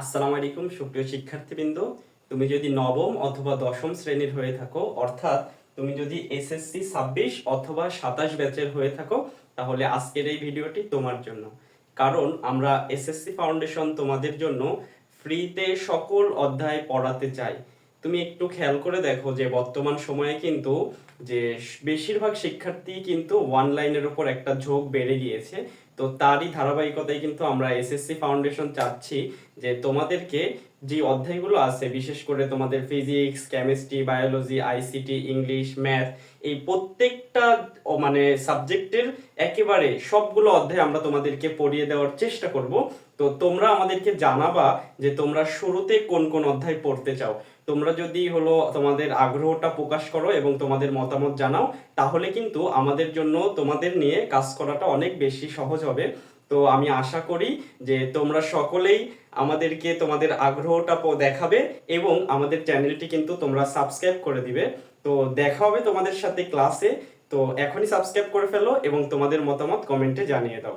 আসসালামু আলাইকুম, সুপ্রিয় শিক্ষার্থীবৃন্দ। তুমি যদি নবম অথবা দশম শ্রেণির হয়ে থাকো, অর্থাৎ তুমি যদি এসএসসি ছাব্বিশ অথবা সাতাশ ব্যাচের হয়ে থাকো, তাহলে আজকের এই ভিডিওটি তোমার জন্য। কারণ আমরা এসএসসি ফাউন্ডেশন তোমাদের জন্য ফ্রিতে সকল অধ্যায় পড়াতে চাই। তুমি একটু খেয়াল করে দেখো যে বর্তমান সময়ে কিন্তু যে বেশিরভাগ শিক্ষার্থী কিন্তু ওয়ান লাইনের উপর একটা ঝোঁক বেড়ে গিয়েছে। তো তারই ধারাবাহিকতায় কিন্তু আমরা এসএসসি ফাউন্ডেশন চাচ্ছি যে তোমাদেরকে যে অধ্যায়গুলো আছে, বিশেষ করে তোমাদের physics chemistry biology ICT English math এই প্রত্যেকটা মানে সাবজেক্টের একেবারে সবগুলো অধ্যায় আমরা তোমাদেরকে পড়িয়ে দেওয়ার চেষ্টা করব। তো তোমরা আমাদেরকে জানাবা যে তোমরা শুরুতে কোন কোন অধ্যায় পড়তে চাও। তোমরা যদি হলো তোমাদের আগ্রহটা প্রকাশ করো এবং তোমাদের মতামত জানাও, তাহলে কিন্তু আমাদের জন্য তোমাদের নিয়ে কাজ করাটা অনেক বেশি সহজ হবে। তো আমি আশা করি যে তোমরা সকলেই আমাদেরকে তোমাদের আগ্রহটা দেখাবে এবং আমাদের চ্যানেলটি কিন্তু তোমরা সাবস্ক্রাইব করে দিবে। তো দেখা হবে তোমাদের সাথে ক্লাসে তো এখনই সাবস্ক্রাইব করে ফেলো এবং তোমাদের মতামত কমেন্টে জানিয়ে দাও।